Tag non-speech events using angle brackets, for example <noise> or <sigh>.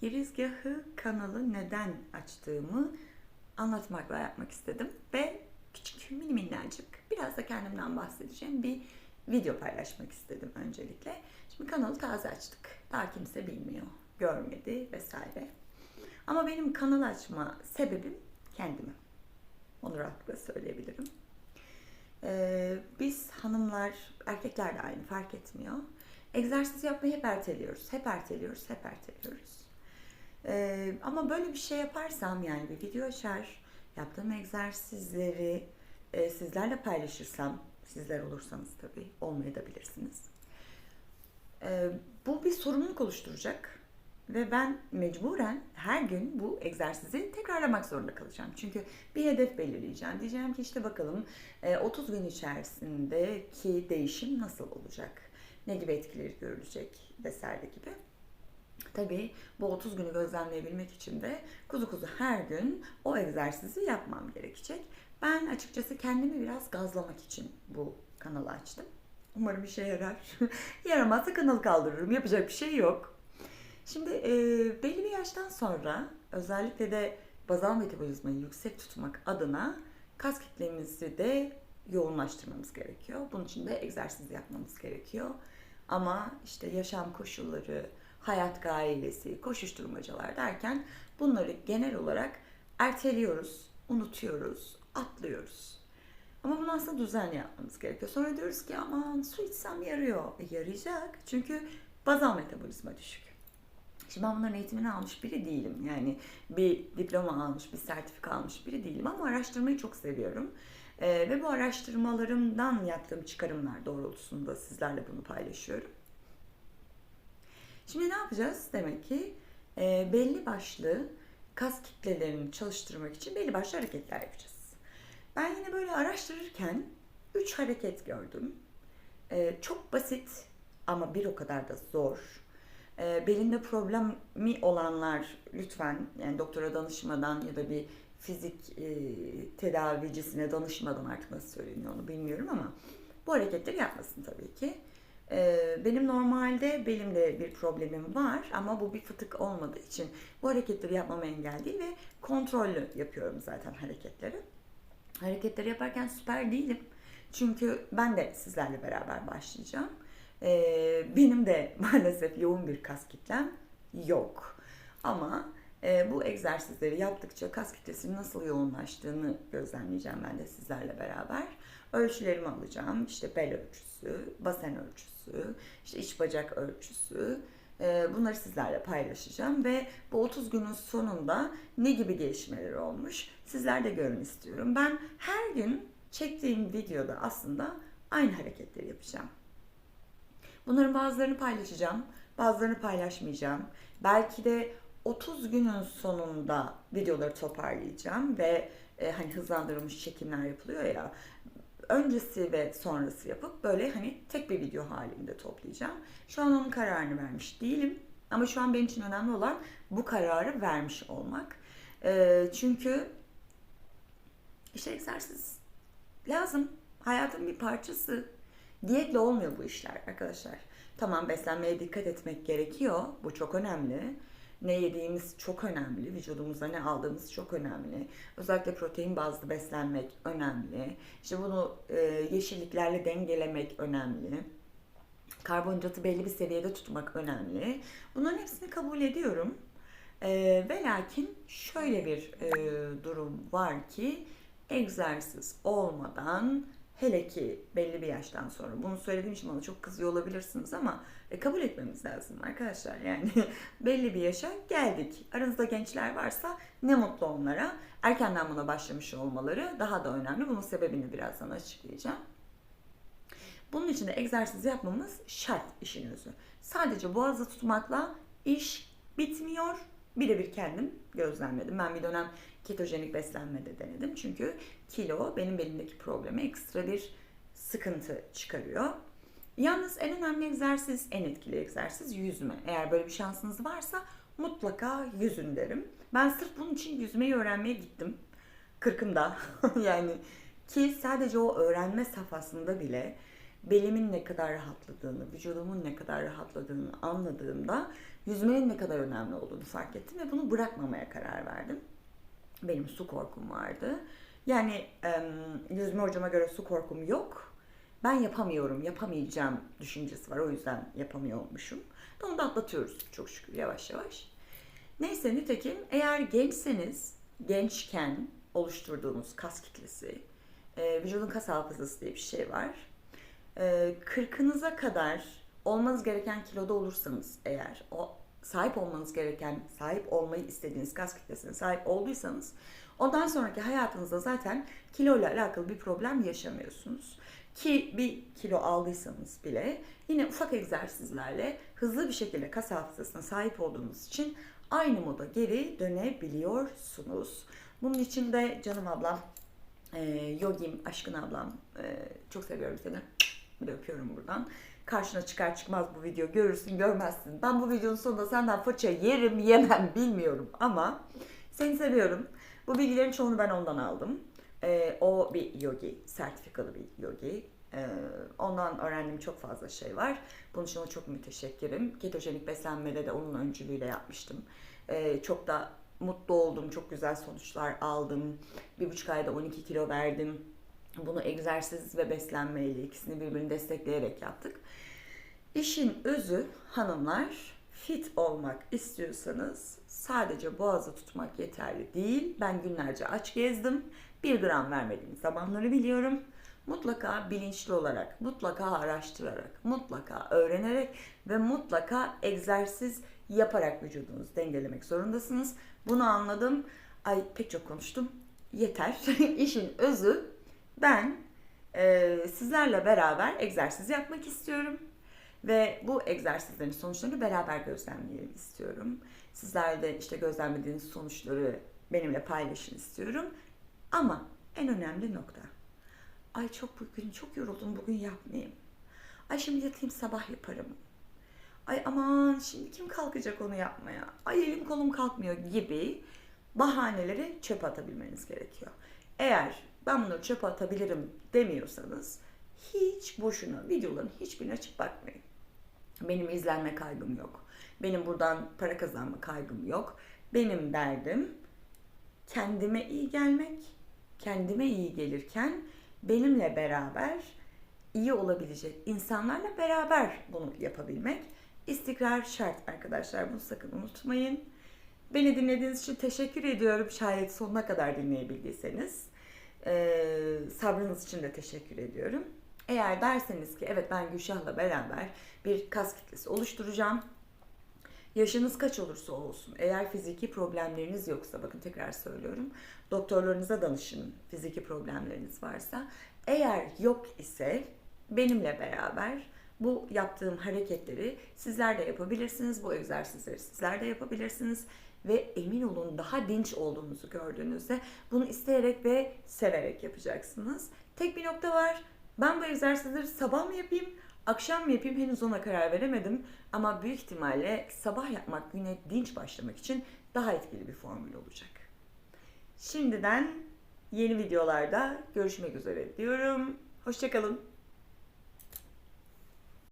Girizgahı kanalı neden açtığımı anlatmak ve yapmak istedim. Ve küçük mini minnacık biraz da kendimden bahsedeceğim bir video paylaşmak istedim öncelikle. Şimdi kanalı taze açtık. Daha kimse bilmiyor, görmedi vesaire. Ama benim kanal açma sebebim kendimi. Onu rahatlıkla söyleyebilirim. Ee, biz hanımlar, erkekler de aynı fark etmiyor. Egzersiz yapmayı hep erteliyoruz, hep erteliyoruz, hep erteliyoruz. Ee, ama böyle bir şey yaparsam yani bir video açar, yaptığım egzersizleri e, sizlerle paylaşırsam, sizler olursanız tabii olmayabilirsiniz. Ee, bu bir sorumluluk oluşturacak ve ben mecburen her gün bu egzersizi tekrarlamak zorunda kalacağım. Çünkü bir hedef belirleyeceğim. Diyeceğim ki işte bakalım e, 30 gün içerisindeki değişim nasıl olacak? Ne gibi etkileri görülecek vesaire gibi. Tabii bu 30 günü gözlemleyebilmek için de kuzu kuzu her gün o egzersizi yapmam gerekecek. Ben açıkçası kendimi biraz gazlamak için bu kanalı açtım. Umarım işe yarar. <laughs> Yaramazsa kanalı kaldırırım. Yapacak bir şey yok. Şimdi e, belli bir yaştan sonra özellikle de bazal metabolizmayı yüksek tutmak adına kas kitlemizi de yoğunlaştırmamız gerekiyor. Bunun için de egzersiz yapmamız gerekiyor. Ama işte yaşam koşulları, hayat gailesi, koşuşturmacalar derken bunları genel olarak erteliyoruz, unutuyoruz, atlıyoruz. Ama bunu aslında düzenli yapmamız gerekiyor. Sonra diyoruz ki aman su içsem yarıyor. E, yarayacak çünkü bazal metabolizma düşük. Şimdi ben bunların eğitimini almış biri değilim. Yani bir diploma almış, bir sertifika almış biri değilim ama araştırmayı çok seviyorum. Ee, ve bu araştırmalarımdan yaptığım çıkarımlar doğrultusunda sizlerle bunu paylaşıyorum. Şimdi ne yapacağız? Demek ki e, belli başlı kas kitlelerini çalıştırmak için belli başlı hareketler yapacağız. Ben yine böyle araştırırken 3 hareket gördüm. Ee, çok basit ama bir o kadar da zor. Ee, belinde problemi olanlar lütfen yani doktora danışmadan ya da bir fizik e, tedavicisine danışmadan artık nasıl söyleniyor onu bilmiyorum ama bu hareketleri yapmasın tabii ki. Ee, benim normalde belimde bir problemim var ama bu bir fıtık olmadığı için bu hareketleri yapmama engel değil ve kontrollü yapıyorum zaten hareketleri. Hareketleri yaparken süper değilim. Çünkü ben de sizlerle beraber başlayacağım. Ee, benim de <laughs> maalesef yoğun bir kas kitlem yok. Ama e, bu egzersizleri yaptıkça kas kitlesinin nasıl yoğunlaştığını gözlemleyeceğim ben de sizlerle beraber. Ölçülerimi alacağım. İşte bel ölçüsü, basen ölçüsü, işte iç bacak ölçüsü. Ee, bunları sizlerle paylaşacağım ve bu 30 günün sonunda ne gibi gelişmeler olmuş sizler de görün istiyorum. Ben her gün çektiğim videoda aslında aynı hareketleri yapacağım. Bunların bazılarını paylaşacağım, bazılarını paylaşmayacağım. Belki de 30 günün sonunda videoları toparlayacağım ve e, hani hızlandırılmış çekimler yapılıyor ya öncesi ve sonrası yapıp böyle hani tek bir video halinde toplayacağım. Şu an onun kararını vermiş değilim. Ama şu an benim için önemli olan bu kararı vermiş olmak. E, çünkü işte egzersiz lazım. Hayatın bir parçası. Diyetle olmuyor bu işler arkadaşlar. Tamam beslenmeye dikkat etmek gerekiyor. Bu çok önemli. Ne yediğimiz çok önemli. Vücudumuza ne aldığımız çok önemli. Özellikle protein bazlı beslenmek önemli. İşte bunu e, yeşilliklerle dengelemek önemli. Karbonhidratı belli bir seviyede tutmak önemli. Bunların hepsini kabul ediyorum. E, ve lakin şöyle bir e, durum var ki egzersiz olmadan hele ki belli bir yaştan sonra bunu söylediğim için bana çok kızıyor olabilirsiniz ama e, kabul etmemiz lazım arkadaşlar. Yani <laughs> belli bir yaşa geldik. Aranızda gençler varsa ne mutlu onlara. Erkenden buna başlamış olmaları daha da önemli. Bunun sebebini birazdan açıklayacağım. Bunun için de egzersiz yapmamız şart işin özü. Sadece boğazı tutmakla iş bitmiyor. Birebir kendim gözlemledim. Ben bir dönem ketojenik beslenme de denedim. Çünkü kilo benim belimdeki probleme ekstra bir sıkıntı çıkarıyor. Yalnız en önemli egzersiz, en etkili egzersiz yüzme. Eğer böyle bir şansınız varsa mutlaka yüzün derim. Ben sırf bunun için yüzmeyi öğrenmeye gittim. Kırkımda <laughs> yani ki sadece o öğrenme safhasında bile belimin ne kadar rahatladığını, vücudumun ne kadar rahatladığını anladığımda yüzmenin ne kadar önemli olduğunu fark ettim ve bunu bırakmamaya karar verdim. Benim su korkum vardı. Yani yüzme hocama göre su korkum yok. Ben yapamıyorum, yapamayacağım düşüncesi var. O yüzden yapamıyormuşum. Onu da atlatıyoruz çok şükür yavaş yavaş. Neyse nitekim eğer gençseniz, gençken oluşturduğunuz kas kitlesi, vücudun kas hafızası diye bir şey var. E, 40'ınıza kadar olmanız gereken kiloda olursanız eğer, o sahip olmanız gereken, sahip olmayı istediğiniz kas kitlesine sahip olduysanız ondan sonraki hayatınızda zaten kilo ile alakalı bir problem yaşamıyorsunuz. Ki bir kilo aldıysanız bile yine ufak egzersizlerle hızlı bir şekilde kas hafızasına sahip olduğunuz için aynı moda geri dönebiliyorsunuz. Bunun için de canım ablam, e, yogim, aşkın ablam, e, çok seviyorum seni. De buradan. Karşına çıkar çıkmaz bu video görürsün görmezsin. Ben bu videonun sonunda senden fırça yerim yemem bilmiyorum ama seni seviyorum. Bu bilgilerin çoğunu ben ondan aldım. Ee, o bir yogi, sertifikalı bir yogi. Ee, ondan öğrendiğim çok fazla şey var. Bunun için ona çok müteşekkirim. Ketojenik beslenmede de onun öncülüğüyle yapmıştım. Ee, çok da mutlu oldum, çok güzel sonuçlar aldım. Bir buçuk ayda 12 kilo verdim. Bunu egzersiz ve beslenmeyle ikisini birbirini destekleyerek yaptık. İşin özü hanımlar fit olmak istiyorsanız sadece boğazı tutmak yeterli değil. Ben günlerce aç gezdim. Bir gram vermediğim zamanları biliyorum. Mutlaka bilinçli olarak, mutlaka araştırarak, mutlaka öğrenerek ve mutlaka egzersiz yaparak vücudunuzu dengelemek zorundasınız. Bunu anladım. Ay pek çok konuştum. Yeter. <laughs> İşin özü ben e, sizlerle beraber egzersiz yapmak istiyorum. Ve bu egzersizlerin sonuçlarını beraber gözlemleyelim istiyorum. Sizler de işte gözlemlediğiniz sonuçları benimle paylaşın istiyorum. Ama en önemli nokta. Ay çok bugün çok yoruldum bugün yapmayayım. Ay şimdi yatayım sabah yaparım. Ay aman şimdi kim kalkacak onu yapmaya? Ay elim kolum kalkmıyor gibi bahaneleri çöpe atabilmeniz gerekiyor. Eğer ben bunu çöpe atabilirim demiyorsanız hiç boşuna videoların hiçbirine açıp bakmayın. Benim izlenme kaygım yok. Benim buradan para kazanma kaygım yok. Benim derdim kendime iyi gelmek, kendime iyi gelirken benimle beraber iyi olabilecek insanlarla beraber bunu yapabilmek. İstikrar şart arkadaşlar. Bunu sakın unutmayın. Beni dinlediğiniz için teşekkür ediyorum. Şayet sonuna kadar dinleyebildiyseniz. Ee, sabrınız için de teşekkür ediyorum. Eğer derseniz ki evet ben Gülşah'la beraber bir kas kitlesi oluşturacağım. Yaşınız kaç olursa olsun eğer fiziki problemleriniz yoksa bakın tekrar söylüyorum doktorlarınıza danışın fiziki problemleriniz varsa eğer yok ise benimle beraber bu yaptığım hareketleri sizler de yapabilirsiniz bu egzersizleri sizler de yapabilirsiniz ve emin olun daha dinç olduğunuzu gördüğünüzde bunu isteyerek ve severek yapacaksınız. Tek bir nokta var. Ben bu egzersizleri sabah mı yapayım, akşam mı yapayım henüz ona karar veremedim. Ama büyük ihtimalle sabah yapmak güne dinç başlamak için daha etkili bir formül olacak. Şimdiden yeni videolarda görüşmek üzere diyorum. Hoşçakalın.